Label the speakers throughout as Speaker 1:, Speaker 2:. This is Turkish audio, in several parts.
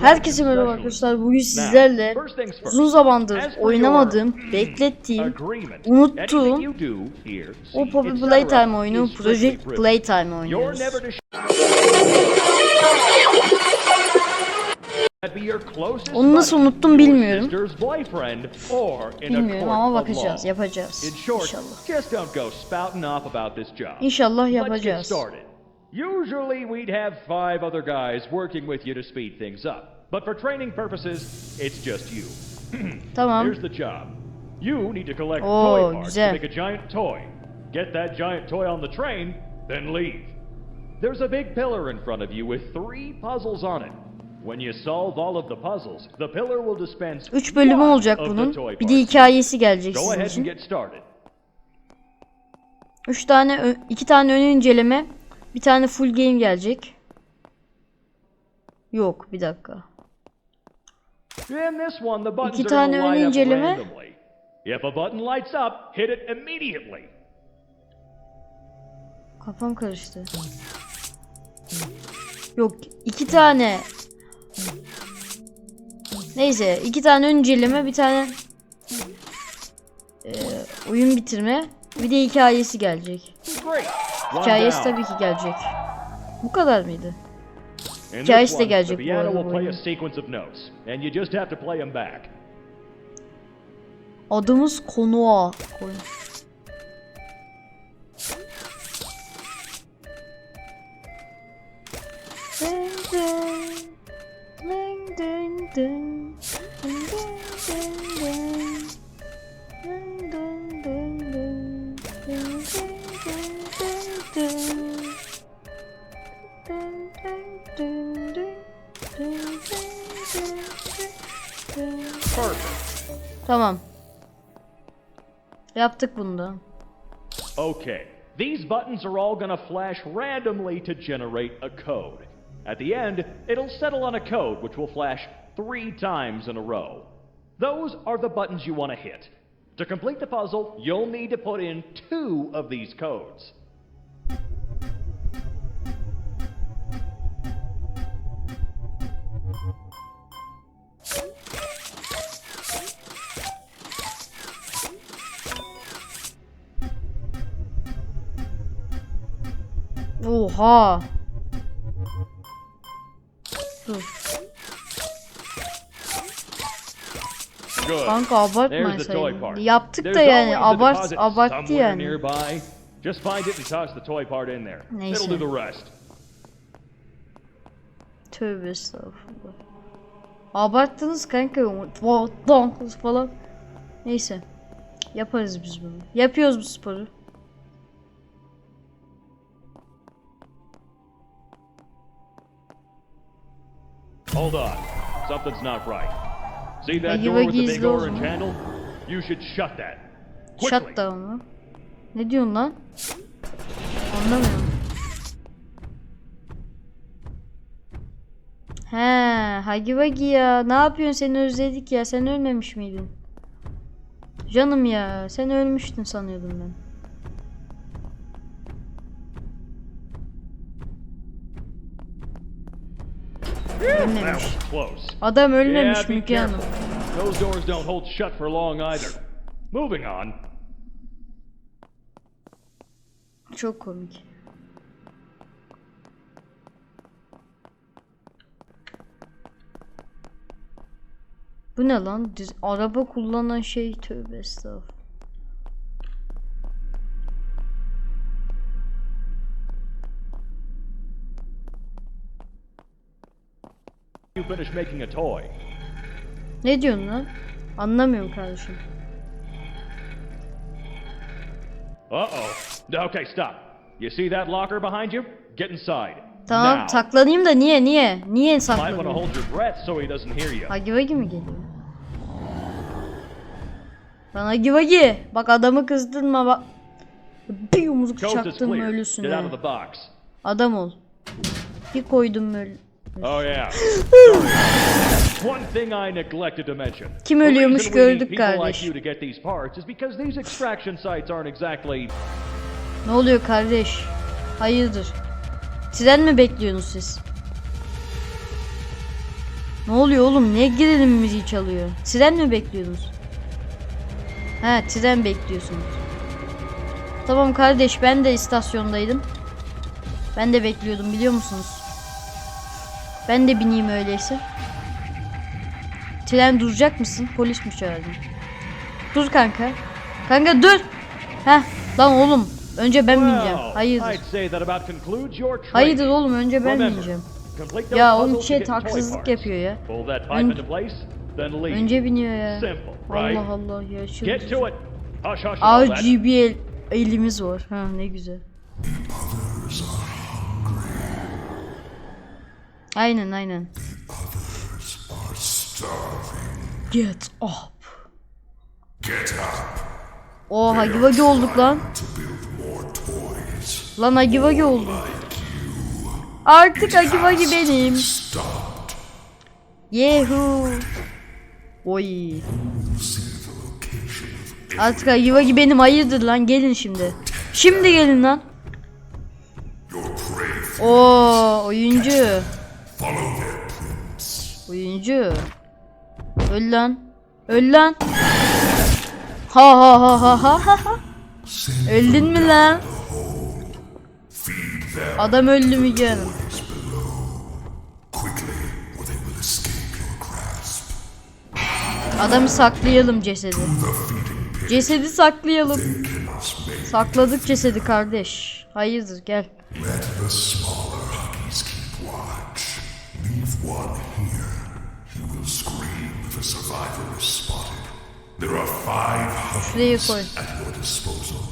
Speaker 1: Herkese merhaba arkadaşlar. Bugün sizlerle uzun zamandır oynamadığım, beklettiğim, unuttuğum o Poppy Playtime oyunu Project Playtime oynuyoruz. Onu nasıl unuttum bilmiyorum. Bilmiyorum ama bakacağız, yapacağız. İnşallah. İnşallah yapacağız.
Speaker 2: Usually we'd have five other guys working with you to speed things up. But for training purposes, it's just you.
Speaker 1: Tamam.
Speaker 2: Here's the job. You need to collect
Speaker 1: Oo,
Speaker 2: toy parts
Speaker 1: güzel.
Speaker 2: to make a giant toy. Get that giant toy on the train, then leave. There's a big pillar in front of you with three puzzles on it. When you solve all of the puzzles, the pillar will dispense
Speaker 1: 3 bölümü
Speaker 2: one
Speaker 1: olacak
Speaker 2: of the
Speaker 1: bunun.
Speaker 2: toy
Speaker 1: Bir de
Speaker 2: parts.
Speaker 1: hikayesi gelecek
Speaker 2: Go
Speaker 1: sizin
Speaker 2: ahead and
Speaker 1: için.
Speaker 2: get started.
Speaker 1: 3 tane, ö- 2 tane ön inceleme, bir tane full game gelecek. Yok, bir dakika. İki tane ön inceleme. Kafam karıştı. Yok iki tane. Neyse iki tane ön inceleme bir tane eee, oyun bitirme bir de hikayesi gelecek.
Speaker 2: Great.
Speaker 1: Hikayesi tabii ki gelecek. Bu kadar mıydı? Hikayesi de gelecek bu arada bu. Adımız Konoa. Koy. Dın dın, dın dın dın, dın Tamam. Yaptık bunu da.
Speaker 2: Okay. These buttons are all gonna flash randomly to generate a code. At the end, it'll settle on a code which will flash three times in a row. Those are the buttons you want to hit. To complete the puzzle, you'll need to put in two of these codes.
Speaker 1: Oha.
Speaker 2: Good.
Speaker 1: Kanka abartma sen. Yaptık da yani abart abarttı yani.
Speaker 2: Just find it and toss the toy part in there.
Speaker 1: Neyse.
Speaker 2: It'll do the rest.
Speaker 1: Tövbe estağfurullah. Abarttınız kanka. Donkus falan. Neyse. Yaparız biz bunu. Yapıyoruz bu sporu.
Speaker 2: Hold on. Something's not right. See that door with the big orange handle? You should shut that.
Speaker 1: Shut down mı? Ne diyorsun lan? Anlamıyorum. He, Hagi Wagi ya. Ne yapıyorsun? Seni özledik ya. Sen ölmemiş miydin? Canım ya. Sen ölmüştün sanıyordum ben. Ölmemiş. Adam ölmemiş Müge Hanım.
Speaker 2: Those doors don't hold shut for long either. Moving on.
Speaker 1: Çok komik. Bu ne lan? Düz, araba kullanan şey tövbe estağfurullah.
Speaker 2: You finish making a toy.
Speaker 1: Ne diyorsun lan? Anlamıyorum kardeşim.
Speaker 2: Uh-oh. Okay, stop. You see that locker behind you? Get inside.
Speaker 1: Tamam
Speaker 2: Now.
Speaker 1: saklanayım da niye niye? Niye
Speaker 2: Might want to
Speaker 1: saklanayım?
Speaker 2: hold your breath so he doesn't hear you.
Speaker 1: Hagi Vagi mi geliyor? Lan Hagi Vagi! Bak adamı kızdırma bak. Bir yumruk
Speaker 2: Coast is
Speaker 1: çaktım mı
Speaker 2: clear.
Speaker 1: ölürsün
Speaker 2: Get out
Speaker 1: ha.
Speaker 2: of the box.
Speaker 1: Adam ol. Bir koydum öl.
Speaker 2: Oh yeah. One thing I neglected to mention.
Speaker 1: Kim ölüyormuş gördük kardeş.
Speaker 2: like you to get these parts is because these extraction sites aren't exactly
Speaker 1: Ne oluyor kardeş? Hayırdır? Tren mi bekliyorsunuz siz? Ne oluyor oğlum? Niye gerilim müziği çalıyor? Tren mi bekliyordunuz? He tren bekliyorsunuz. Tamam kardeş ben de istasyondaydım. Ben de bekliyordum biliyor musunuz? Ben de bineyim öyleyse. Tren duracak mısın? Polismiş herhalde. Dur kanka. Kanka dur. Heh lan oğlum. Önce ben bineceğim. Hayırdır. Hayırdır oğlum önce ben bineceğim. Ya oğlum chat
Speaker 2: şey,
Speaker 1: haksızlık yapıyor ya.
Speaker 2: Önce,
Speaker 1: önce biniyor ya. Allah Allah ya.
Speaker 2: Şimdi.
Speaker 1: RGB el, elimiz var. Ha ne güzel. Aynen aynen. Get up.
Speaker 3: Get up
Speaker 1: O Hagi Vagi olduk lan. Lan Hagi Vagi olduk. Artık Hagi Vagi benim. Yehu. Oy. Artık Hagi Vagi benim hayırdır lan gelin şimdi. Şimdi gelin lan. Oo oyuncu. Oyuncu. Öl lan. Öl lan. Ha ha ha ha ha ha Öldün mü lan? Adam öldü mü canım? Adamı saklayalım cesedi. Cesedi saklayalım. Sakladık cesedi kardeş. Hayırdır gel.
Speaker 3: One here. He will scream if a survivor is spotted. There are five
Speaker 1: Şuraya
Speaker 3: at your disposal.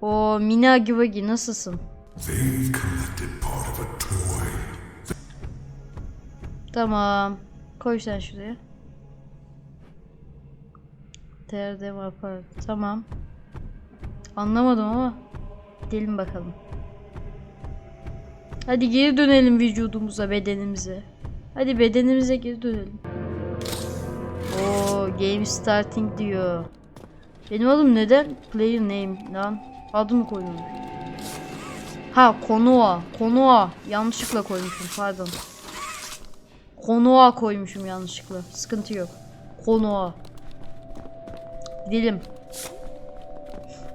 Speaker 1: O mini Agivagi nasılsın?
Speaker 3: They've collected part of a toy.
Speaker 1: Tamam. Koy sen şuraya. Terde yapar. Tamam. Anlamadım ama. Gidelim bakalım. Hadi geri dönelim vücudumuza, bedenimize. Hadi bedenimize geri dönelim. Oo, game starting diyor. Benim adım neden player name lan? Adımı koymamış. Ha, Konoha. Konoha. Yanlışlıkla koymuşum, pardon. Konoha koymuşum yanlışlıkla. Sıkıntı yok. Konoha. Gidelim.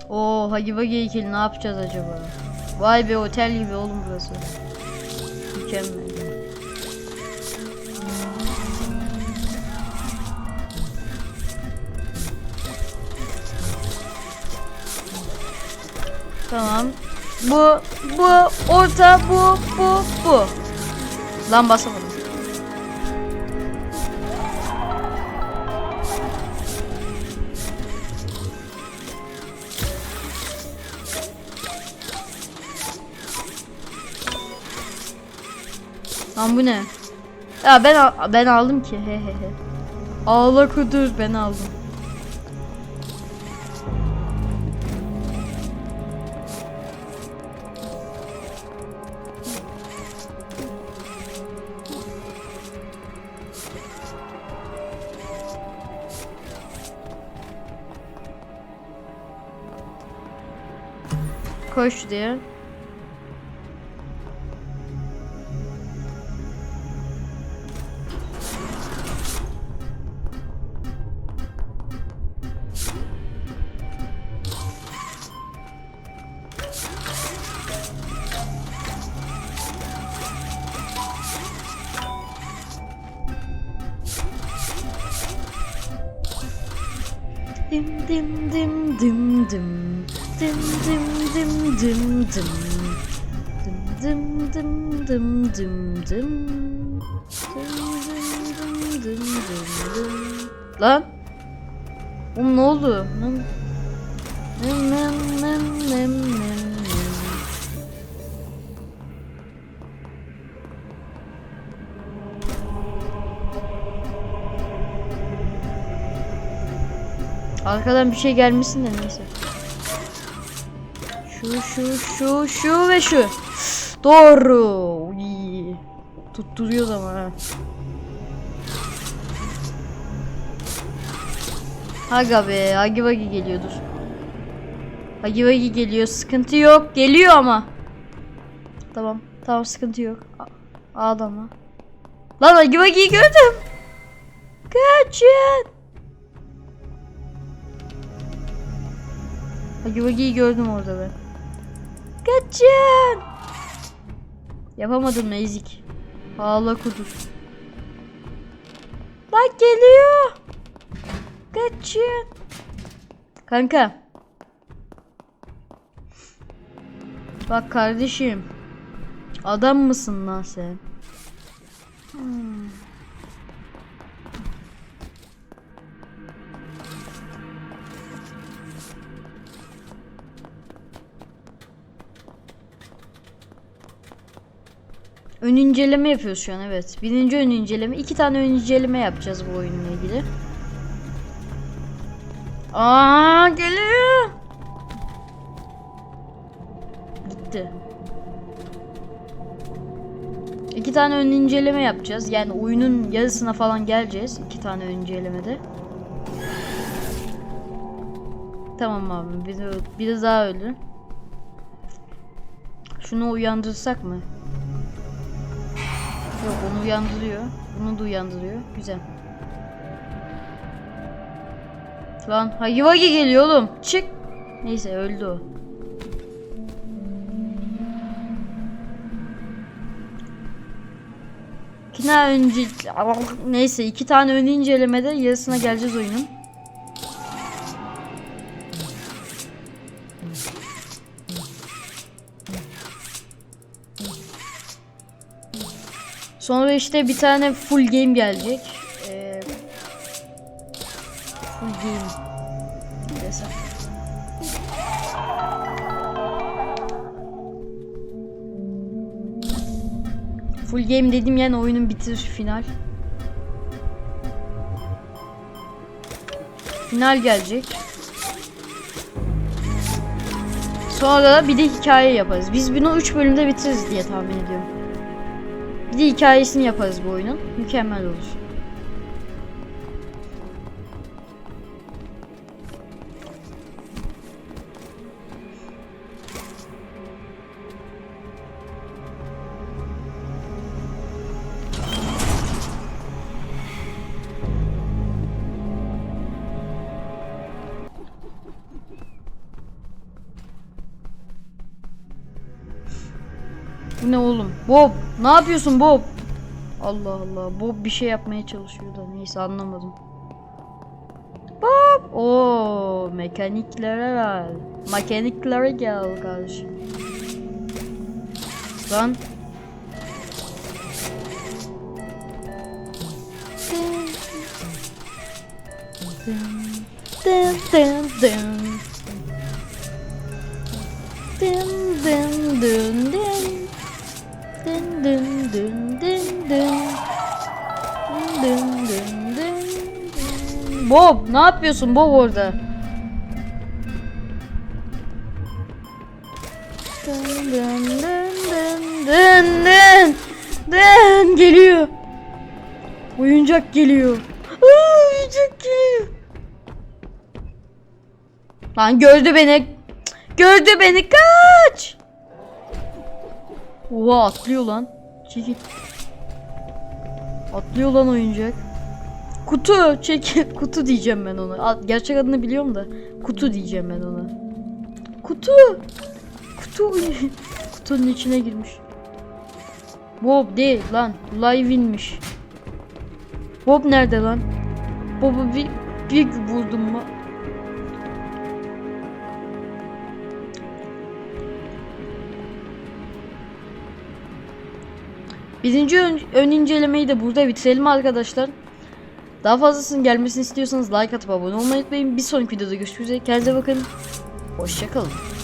Speaker 1: Oo Hagi Vagi heykeli ne yapacağız acaba? Vay be otel gibi oğlum burası. Mükemmel. Tamam. Bu, bu, orta, bu, bu, bu. Lan basamadım. Lan bu ne? Ya ben ben aldım ki he he he. Ağla kudur ben aldım. Koş diye. Dim dim dim dim dim. Dim dim dim dim dim. Dim dim dim dim dim dim. Dim dim dim dim dim. Lan. Oğlum ne oldu? Nem nem nem nem nem. Arkadan bir şey gelmesin de neyse. Şu şu şu şu ve şu. Doğru. Uy. Tutturuyor ama ha. Aga be, Hagi Vagi geliyordur. Hagi Vagi geliyor, sıkıntı yok. Geliyor ama. Tamam, tamam sıkıntı yok. A- Ağlama. Lan Hagi Vagi'yi gördüm. Kaçın. Hagi gördüm orada ben. Kaçın. Yapamadım ezik. Ağla kudur. Bak geliyor. Kaçın. Kanka. Bak kardeşim. Adam mısın lan sen? Ön inceleme yapıyoruz şu an evet. Birinci ön inceleme. iki tane ön inceleme yapacağız bu oyunla ilgili. Aa geliyor. Gitti. İki tane ön inceleme yapacağız. Yani oyunun yarısına falan geleceğiz. iki tane ön incelemede. Tamam abi. Biri, biri daha öldü. Şunu uyandırsak mı? Yok onu uyandırıyor. Bunu da uyandırıyor. Güzel. Lan Hayvagi geliyor oğlum. Çık. Neyse öldü o. İki tane önce neyse iki tane ön incelemede yarısına geleceğiz oyunun. Sonra işte bir tane full game gelecek. Ee, full game. Full game dedim yani oyunun bitiriş final. Final gelecek. Sonra da bir de hikaye yaparız. Biz bunu 3 bölümde bitiririz diye tahmin ediyorum. Bir de hikayesini yaparız bu oyunun. Mükemmel olur. Bu ne oğlum? Bob, ne yapıyorsun Bob? Allah Allah. Bob bir şey yapmaya çalışıyor da neyse anlamadım. Bob! Oo, mekaniklere gel. Mekaniklere gel kardeşim. Lan. Dın dın dın. Dın dın dın dın. Dın dın dın dın. Dın dın dın dın dın. Bob ne yapıyorsun Bob orada? Dın dın dın dın dın dın. Dın geliyor. Oyuncak geliyor. Aa, oyuncak geliyor. Lan gördü beni. Gördü beni kaç. Oha atlıyor lan. Çekil. Atlıyor lan oyuncak. Kutu çekil. Kutu diyeceğim ben ona. Gerçek adını biliyorum da. Kutu diyeceğim ben ona. Kutu. Kutu. Kutunun içine girmiş. Bob değil lan. Live inmiş. Bob nerede lan? Bob'u bir, bir vurdum mu? Birinci ön, ön incelemeyi de burada bitirelim arkadaşlar. Daha fazlasının gelmesini istiyorsanız like atıp abone olmayı unutmayın. Bir sonraki videoda görüşmek üzere. Kendinize bakın. Hoşçakalın.